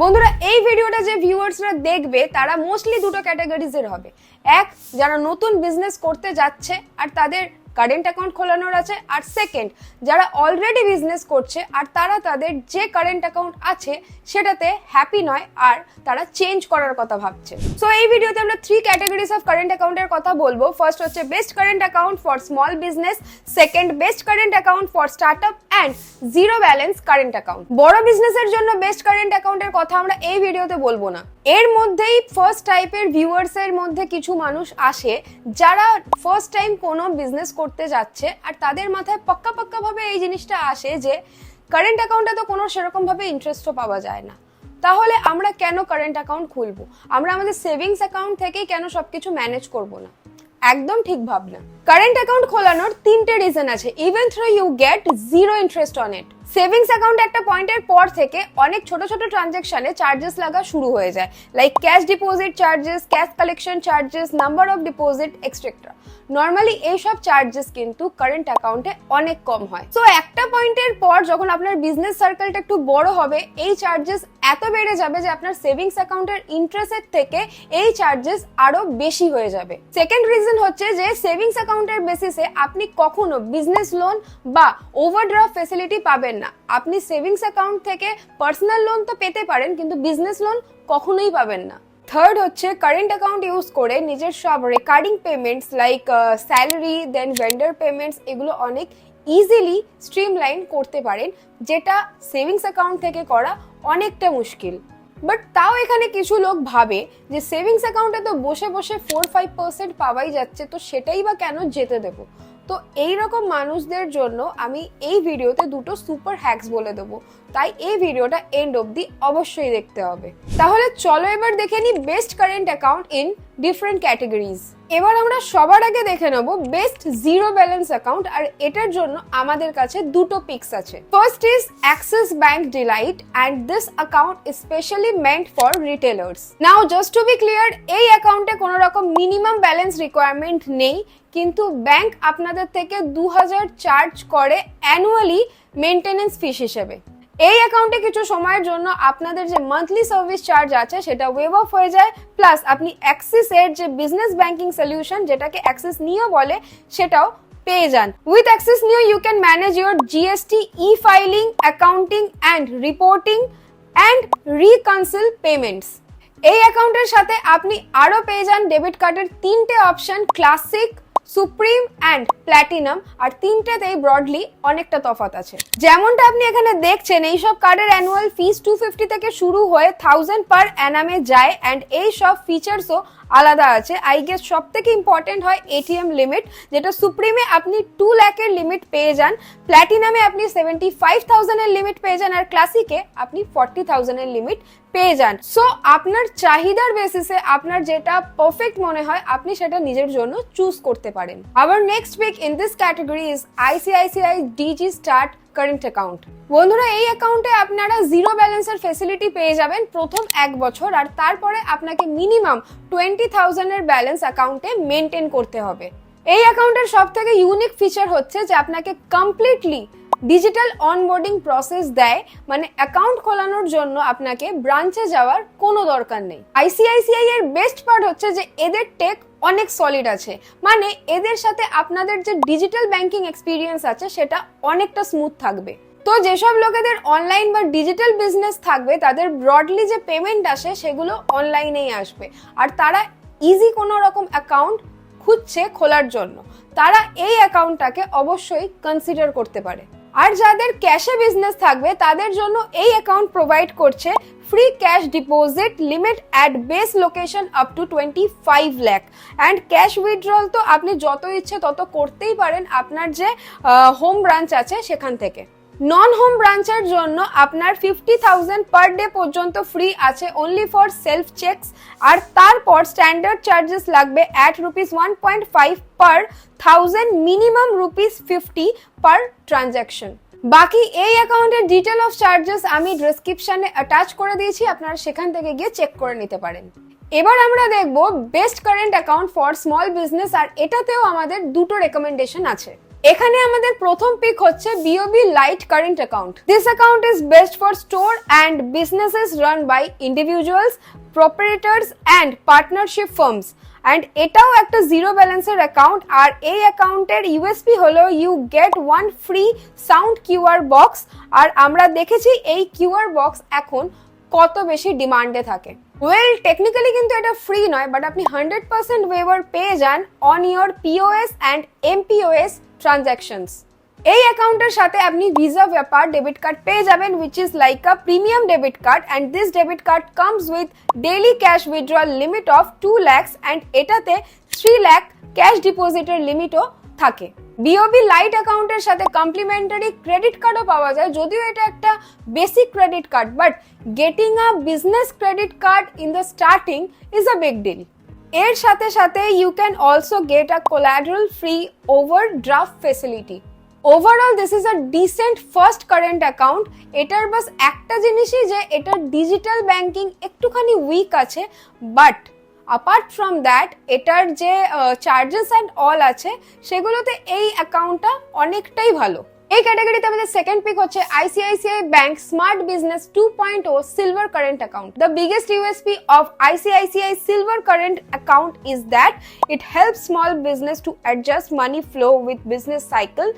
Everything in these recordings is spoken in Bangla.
বন্ধুরা, এই ভিডিওটা যে ভিউয়ার্সরা দেখবে, তারা মোস্টলি দুটো ক্যাটাগরিজের হবে। এক, যারা নতুন বিজনেস করতে যাচ্ছে, আর তাদের কারেন্ট অ্যাকাউন্ট খোলানোর আছে। আর সেকেন্ড যারা অলরেডি বিজনেস করছে, আর তারা তাদের যে কারেন্ট অ্যাকাউন্ট আছে, সেটাতে হ্যাপি নয়, আর তারা চেঞ্জ করার কথা ভাবছে। সো এই ভিডিওতে আমরা থ্রি ক্যাটাগরিজ অফ কারেন্ট অ্যাকাউন্টের কথা বলব। ফার্স্ট হচ্ছে best current account for small business second best current account for start up and zero balance current account বড় বিজনেসের জন্য বেস্ট কারেন্ট অ্যাকাউন্টের কথা আমরা এই ভিডিওতে বলব না। এর মধ্যেই ফার্স্ট টাইপের ভিউয়ার্স এর মধ্যে কিছু মানুষ আসে, যারা ফার্স্ট টাইম কোনো বিজনেস করতে যাচ্ছে, আর তাদের মাথায় পাক্কা পাক্কা ভাবে এই জিনিসটা আসে যে কারেন্ট অ্যাকাউন্টে তো কোনো সেরকম ভাবে ইন্টারেস্টও পাওয়া যায় না। তাহলে আমরা কেন কারেন্ট অ্যাকাউন্ট খুলবো? আমরা আমাদের সেভিংস অ্যাকাউন্ট থেকেই কেন সবকিছু ম্যানেজ করব না? একদম ঠিক ভাবনা। কারেন্ট অ্যাকাউন্ট খোলানোর তিনটে রিজন আছে। Even though you get zero interest on it savings account একটা পয়েন্টের পর থেকে অনেক ছোট ছোট ট্রানজাকশনে চার্জেস লাগা শুরু হয়ে যায়। Like cash deposit charges cash collection charges number of deposit এক্সট্রেক্ট্রা normally এইসব চার্জেস কিন্তু কারেন্ট অ্যাকাউন্টে অনেক কম হয়। সো একটা পয়েন্টের পর যখন আপনার বিজনেস সার্কেলটা একটু বড় হবে, এই চার্জেস এত বেড়ে যাবে যে আপনার সেভিংস অ্যাকাউন্টের ইন্টারেস্টের থেকে এই চার্জেস আরও বেশি হয়ে যাবে। সেকেন্ড রিজন হচ্ছে যে সেভিংস অ্যাকাউন্টের বেসিসে আপনি কখনো বিজনেস লোন বা ওভারড্রাফট ফেসিলিটি পাবেন না। আপনি সেভিংস অ্যাকাউন্ট থেকে পার্সোনাল লোন তো পেতে পারেন, কিন্তু বিজনেস লোন কখনোই পাবেন না। থার্ড হচ্ছে কারেন্ট অ্যাকাউন্ট ইউজ করে নিজের সব recurring payments like salary then vendor payments এগুলো অনেক ইজিলি স্ট্রিমলাইন করতে পারেন, যেটা সেভিংস অ্যাকাউন্ট থেকে করা অনেকটা মুশকিল। বাট তাও এখানে কিছু লোক ভাবে যে সেভিংস অ্যাকাউন্টে তো বসে বসে ফোর ফাইভ পার্সেন্ট পাওয়াই যাচ্ছে, তো সেটাই বা কেন যেতে দেবো? তো এই রকম মানুষদের জন্য আমি এই ভিডিওতে দুটো সুপার হ্যাক্স বলে দেবো। তাই এই ভিডিওটা এন্ড অবধি অবশ্যই দেখতে হবে। তাহলে চলো এবার দেখে নি best current account in different categories এবার আমরা সবার আগে দেখে নেব বেস্ট জিরো ব্যালেন্স অ্যাকাউন্ট আর এটার জন্য আমাদের কাছে দুটো পিক্স আছে। First is Axis Bank Delight and this account specially meant for retailers now just to be clear এই অ্যাকাউন্টে কোনো রকম মিনিমাম ব্যালেন্স রিকোয়ারমেন্ট নেই, কিন্তু ব্যাংক আপনাদের থেকে দু চার্জ করে অ্যানুয়ালি মেনটেনেন্স ফিস হিসেবে। এই অ্যাকাউন্টে কিছু সময়ের জন্য আপনাদের যে মান্থলি সার্ভিস চার্জ আছে, সেটা ওয়েভ অফ হয়ে যায়। প্লাস আপনি অ্যাক্সিস এর যে বিজনেস ব্যাংকিং সলিউশন যেটাকে অ্যাক্সিস নিও বলে, সেটাও পেয়ে যান। With Axis Neo you can manage your GST e filing accounting and reporting and reconcile payments এই অ্যাকাউন্টের সাথে আপনি আরও পেয়ে যান ডেবিট কার্ডের তিনটে option classic supreme and platinum আর তিনটাতেই ব্রডলি অনেকটা তফাত আছে। যেমনটা আপনি এখানে দেখছেন, এইসব কার্ডের অ্যানুয়াল ফিস টু ফিফটি থেকে শুরু হয়ে থাউজেন্ড পার অ্যানামে যায় অ্যান্ড এই সব ফিচার্সও আলাদা আছে। আই গেস সব থেকে ইম্পর্টেন্ট হয় এটিএম লিমিট যেটা সুপ্রিমে আপনি টু ল্যাকের লিমিট পেয়ে যান। প্ল্যাটিনামে আপনি সেভেন্টি ফাইভ থাউজেন্ডের লিমিট পেয়ে যান আর ক্লাসিকে আপনি ফর্টি থাউজেন্ডের লিমিট পেয়ে যান। সো আপনার চাহিদার বেসিসে আপনার যেটা পারফেক্ট মনে হয়, আপনি সেটা নিজের জন্য চুজ করতে পারেন। আবার next week in this category is ICICI Digi Start current account বন্ধুরা, এই অ্যাকাউন্টে আপনারা জিরো ব্যালেন্সের ফেসিলিটি পেয়ে যাবেন প্রথম এক বছর আর তারপরে আপনাকে মিনিমাম টোয়েন্টি থাউজেন্ডের ব্যালেন্স অ্যাকাউন্টে মেনটেন করতে হবে। এই অ্যাকাউন্টের সব থেকে ইউনিক ফিচার হচ্ছে যে আপনাকে কমপ্লিটলি ডিজিটাল অনবোর্ডিং প্রসেস দেয় মানে অ্যাকাউন্ট খোলানোর জন্য আপনাকে ব্রাঞ্চে যাওয়ার কোনো দরকার নেই। আইসিআইসিআই এর বেস্ট পার্ট হচ্ছে যে এদের টেক অনেক সলিড আছে। মানে এদের সাথে আপনাদের যে ডিজিটাল ব্যাংকিং এক্সপিরিয়েন্স আছে, সেটা অনেকটা স্মুথ থাকবে। তো যেসব লোকেদের অনলাইন বা ডিজিটাল বিজনেস থাকবে, তাদের ব্রডলি যে পেমেন্ট আসে, সেগুলো অনলাইনেই আসবে। আর তারা ইজি কোনো রকম অ্যাকাউন্ট খুঁজছে খোলার জন্য। তারা এই অ্যাকাউন্টটাকে অবশ্যই কনসিডার করতে পারে। আর যাদের ক্যাশে বিজনেস থাকবে, তাদের জন্য এই অ্যাকাউন্ট প্রোভাইড করছে free cash deposit limit at base location up to twenty five lakh and cash withdrawal তো আপনি যত ইচ্ছে তত করতেই পারেন আপনার যে হোম ব্রাঞ্চ আছে সেখান থেকে। নন হোম ব্রাঞ্চের জন্য আপনার ফিফটি থাউজেন্ড পার ডে পর্যন্ত ফ্রি আছে অনলি ফর সেলফ চেকস আর তারপর স্ট্যান্ডার্ড চার্জেস লাগবে at rupees one point five per thousand minimum rupees fifty per transaction বাকি এই অ্যাকাউন্টের ডিটেল অফ চার্জেস আমি ডেসক্রিপশনে অ্যাটাচ করে দিয়েছি, আপনারা সেখান থেকে গিয়ে চেক করে নিতে পারেন। এবার আমরা দেখব best current account for small business আর এটাতেও আমাদের দুটো রেকমেন্ডেশন আছে। এখানে আমাদের প্রথম পিক হচ্ছে BOB Lite current account this account is best for store and businesses run by individuals proprietors and partnership firms and এটাও একটা জিরো ব্যালেন্সের অ্যাকাউন্ট আর এই অ্যাকাউন্টের ইউএসপি হলো you get one free sound QR box আর আমরা দেখেছি এই কিউআর বক্স এখন কত বেশি ডিমান্ডে থাকে। ওয়েল টেকনিক্যালি কিন্তু এটা ফ্রি নয় বাট আপনি হান্ড্রেড পার্সেন্ট ওয়েভার পেয়ে যান on your POS and mPOS transactions এই অ্যাকাউন্টের সাথে আপনি ভিসা ব্যাপার ডেবিট কার্ড পেয়ে যাবেন which is like a premium debit card and this debit card comes with daily cash withdrawal limit of two lakhs and এটাতে থ্রি ল্যাক ক্যাশ ডিপোজিটের লিমিটও থাকে। বিওবি লাইট অ্যাকাউন্টের সাথে কমপ্লিমেন্টারি ক্রেডিট কার্ডও পাওয়া যায়, যদিও এটা একটা basic credit card but getting a business credit card in the starting is a big deal এর সাথে সাথে you can also get a collateral free overdraft facility overall this is a decent first current account এটার বাস একটা জিনিসই যে এটার ডিজিটাল ব্যাংকিং একটুখানি উইক আছে বাট অ্যাপার্ট ফ্রম দ্যাট এটার যে চার্জেস অ্যান্ড অল আছে, সেগুলোতে এই অ্যাকাউন্টটা অনেকটাই ভালো। এই ক্যাটাগরিতে আমাদের সেকেন্ড পিক হচ্ছে ICICI Bank Smart Business two point O silver current account the biggest USP of ICICI silver current account is that it helps small business to adjust money flow with business cycle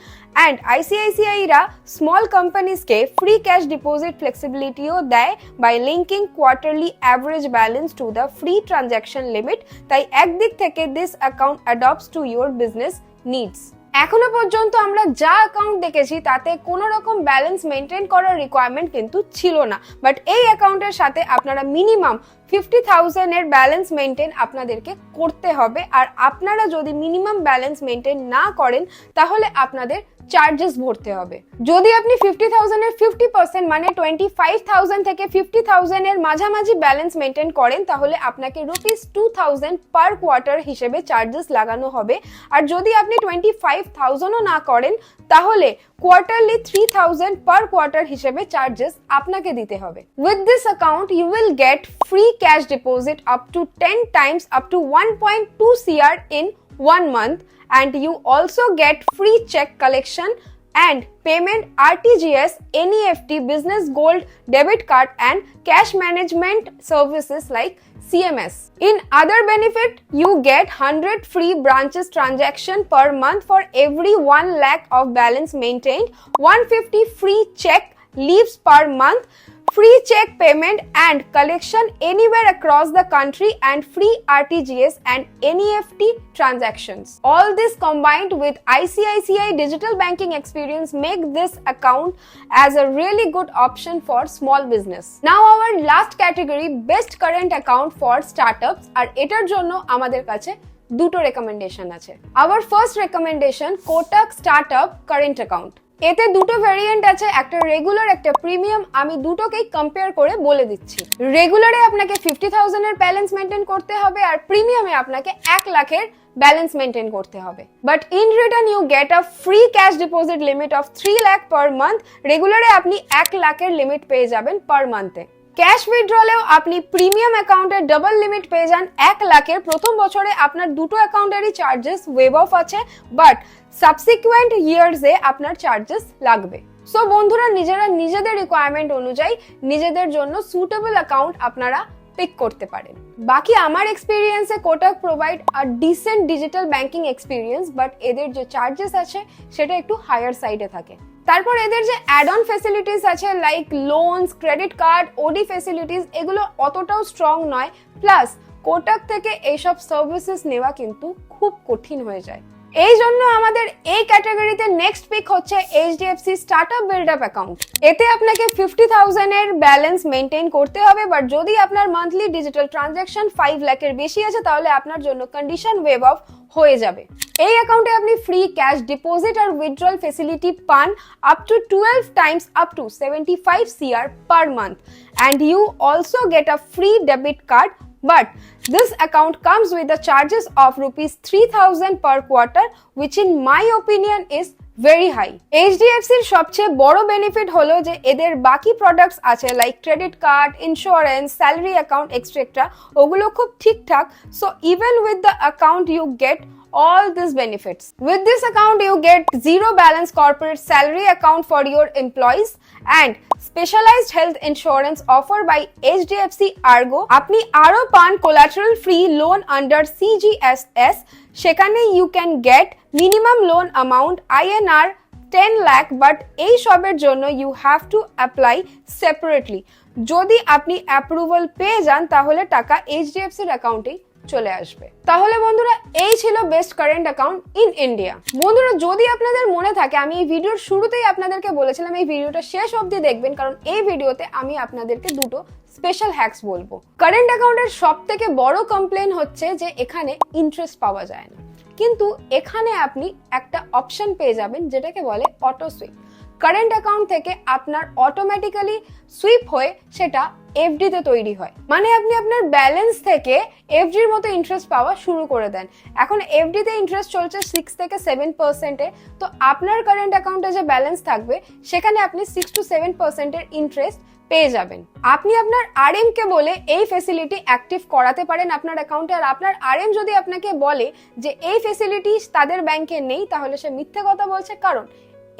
and ICICI রা small companies কে free cash deposit flexibility ও দেয় by linking quarterly average balance to the free transaction limit তাই একদিক থেকে this account adopts to your business needs এখনও পর্যন্ত আমরা যা অ্যাকাউন্ট দেখেছি, তাতে কোনো রকম ব্যালেন্স মেনটেন করার রিকোয়ারমেন্ট কিন্তু ছিল না। বাট এই অ্যাকাউন্টের সাথে আপনারা মিনিমাম ফিফটি থাউজেন্ডের ব্যালেন্স মেনটেন আপনাদেরকে করতে হবে। আর আপনারা যদি মিনিমাম ব্যালেন্স মেনটেন না করেন, তাহলে আপনাদের চার্জেস ভরতে হবে। যদি আপনি ফিফটি থাউজেন্ডের ফিফটি পার্সেন্ট মানে টোয়েন্টি ফাইভ থাউজেন্ড থেকে ফিফটি থাউজেন্ডের মাঝামাঝি ব্যালেন্স মেনটেন করেন, তাহলে আপনাকে rupees two thousand per quarter হিসেবে চার্জেস লাগানো হবে। আর যদি আপনি টোয়েন্টি ফাইভ থাউজেন্ডও না করেন, তাহলে quarterly three thousand per quarter হিসেবে চার্জেস আপনাকে দিতে হবে। With this account you will get free cash deposit up to ten times up to one point two CR in one month and you also get free check collection and payment RTGS, NEFT, business gold, debit card and cash management services like CMS. In other benefit, you get 100 free branches transaction per month for every 1 lakh of balance maintained, 150 free check leaves per month, free check payment and collection anywhere across the country and free RTGS and NEFT transactions. All this combined with ICICI digital banking experience make this account as a really good option for small business. Now our last category best current account for startups আর এটার জন্য আমাদের কাছে দুটো রেকমেন্ডেশন আছে our first recommendation Kotak startup current account এতে দুটো ভ্যারিয়েন্ট আছে, একটা রেগুলার একটা প্রিমিয়াম আমি দুটোকেই কম্পেয়ার করে বলে দিচ্ছি। রেগুলারে আপনাকে ফিফটি থাউজেন্ডের ব্যালেন্স মেনটেন করতে হবে আর প্রিমিয়ামে আপনাকে এক লাখের ব্যালেন্স মেনটেন করতে হবে। But in return you get a free cash deposit limit of three lakh per month রেগুলারে আপনি এক লাখের লিমিট পেয়ে যাবেন পার মান্থে ক্যাশ উইথড্রলেও আপনি প্রিমিয়াম অ্যাকাউন্টের ডাবল লিমিট পেয়ে যান এক লাখের প্রথম বছরে আপনার দুটো অ্যাকাউন্টেরই চার্জেস ওয়েভ অফ আছে বাট সাবসিকুয়েন্ট ইয়ার্সে আপনার চার্জেস লাগবে। সো বন্ধুরা, নিজেরা নিজেদের রিকোয়ারমেন্ট অনুযায়ী নিজেদের জন্য সুটেবল অ্যাকাউন্ট আপনারা পিক করতে পারেন। বাকি আমার এক্সপিরিয়েন্সে Kotak provide R decent digital banking experience but এদের যে চার্জেস আছে, সেটা একটু হায়ার সাইডে থাকে। তারপর এদের যে অ্যাড অন ফেসিলিটিস আছে like loans credit card OD facilities এগুলো অতটাও স্ট্রং নয়। প্লাস কোটাক থেকে এইসব সার্ভিসেস নেওয়া কিন্তু খুব কঠিন হয়ে যায়। এই জন্য আমাদের এই ক্যাটাগরিতে নেক্সট পিক হচ্ছে HDFC startup build up account এতে আপনাকে ফিফটি থাউজেন্ডের ব্যালেন্স মেনটেন করতে হবে বাট যদি আপনার মান্থলি ডিজিটাল ট্রানজাকশন ফাইভ লাখের বেশি আছে, তাহলে আপনার জন্য কন্ডিশন ওয়েভ অফ হয়ে যাবে। এই অ্যাকাউন্টে আপনি ফ্রি ক্যাশ ডিপোজিট আর উইথড্রল ফেসিলিটি পান up to twelve times up to seventy five CR per month and you also get a free debit card But this account comes with the charges of rupees 3000 per quarter, which in my opinion is very high এইচডিএফসির সবচেয়ে বড় বেনিফিট হলো যে এদের বাকি প্রোডাক্টস আছে like credit card insurance salary account এক্সট্রেক্টরা ওগুলো খুব ঠিকঠাক so even with the account you get all these benefits. With this account, you get zero balance corporate salary account for your employees and specialized health insurance offered by HDFC Argo. আপনি আরও পান collateral free loan under CGSS সেখানে you can get minimum loan amount INR ten lakh but এই সবের জন্য you have to apply separately যদি আপনি অ্যাপ্রুভাল পেয়ে যান, তাহলে টাকা এইচডিএফসির অ্যাকাউন্টেই চলে আসবে। তাহলে বন্ধুরা, এই ছিল best current account in India বন্ধুরা, যদি আপনাদের মনে থাকে, আমি এই ভিডিওর শুরুতেই আপনাদেরকে বলেছিলাম, এই ভিডিওটা শেষ অবধি দেখবেন, কারণ এই ভিডিওতে আমি আপনাদেরকে দুটো স্পেশাল হ্যাক্স বলব। কারেন্ট অ্যাকাউন্টের সব থেকে বড় কমপ্লেন হচ্ছে যে, এখানে ইন্টারেস্ট পাওয়া যায় না। কিন্তু এখানে আপনি একটা অপশন পেয়ে যাবেন, যেটাকে বলে অটো সুইপ কারেন্ট অ্যাকাউন্ট থেকে আপনার অটোমেটিক্যালি সুইপ হয়ে সেটা এফডি তে তৈরি হয়। মানে আপনি আপনার ব্যালেন্স থেকে এফডির মতো ইন্টারেস্ট পাওয়া শুরু করে দেন। এখন এফডি তে ইন্টারেস্ট চলছে সিক্স থেকে সেভেন পার্সেন্টে তো আপনার কারেন্ট অ্যাকাউন্টে যে ব্যালেন্স থাকবে, সেখানে আপনি সিক্স টু সেভেন পার্সেন্টের ইন্টারেস্ট পেয়ে যাবেন। আপনি আপনার আরএম কে বলে এই ফেসিলিটি অ্যাক্টিভ করাতে পারেন আপনার অ্যাকাউন্টে আর আপনার আরএম যদি আপনাকে বলে যে এই ফেসিলিটি তাদের ব্যাংকে নেই, তাহলে সে মিথ্যে কথা বলছে। কারণ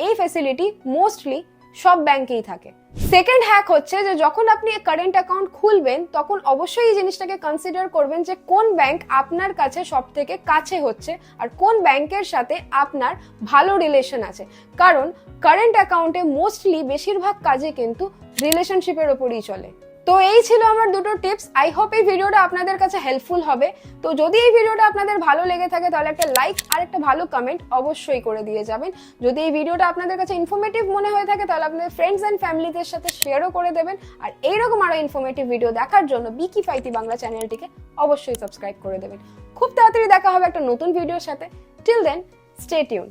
এই ফেসিলিটি মোস্টলি সব ব্যাংকেই থাকে। সেকেন্ড হ্যাক হচ্ছে যে যখন আপনি কারেন্ট অ্যাকাউন্ট খুলবেন, তখন অবশ্যই এই জিনিসটাকে কনসিডার করবেন যে কোন ব্যাংক আপনার কাছে সব থেকে কাছে হচ্ছে আর কোন ব্যাংকের সাথে আপনার ভালো রিলেশন আছে। কারণ কারেন্ট অ্যাকাউন্টে মোস্টলি বেশিরভাগ কাজে কিন্তু রিলেশনশিপের ওপরই চলে। তো এই ছিল আমার দুটো টিপস আই হোপ এই ভিডিওটা আপনাদের কাছে হেল্পফুল হবে। তো যদি এই ভিডিওটা আপনাদের ভালো লেগে থাকে, তাহলে একটা লাইক আর একটা ভালো কমেন্ট অবশ্যই করে দিয়ে যাবেন। যদি এই ভিডিওটা আপনাদের কাছে ইনফরমেটিভ মনে হয়ে থাকে, তাহলে আপনাদের ফ্রেন্ডস অ্যান্ড ফ্যামিলিদের সাথে শেয়ারও করে দেবেন। আর এইরকম আরও ইনফরমেটিভ ভিডিও দেখার জন্য বিকি ফাইতি বাংলা চ্যানেলটিকে অবশ্যই সাবস্ক্রাইব করে দেবেন। খুব তাড়াতাড়ি দেখা হবে একটা নতুন ভিডিওর সাথে। Till then stay tune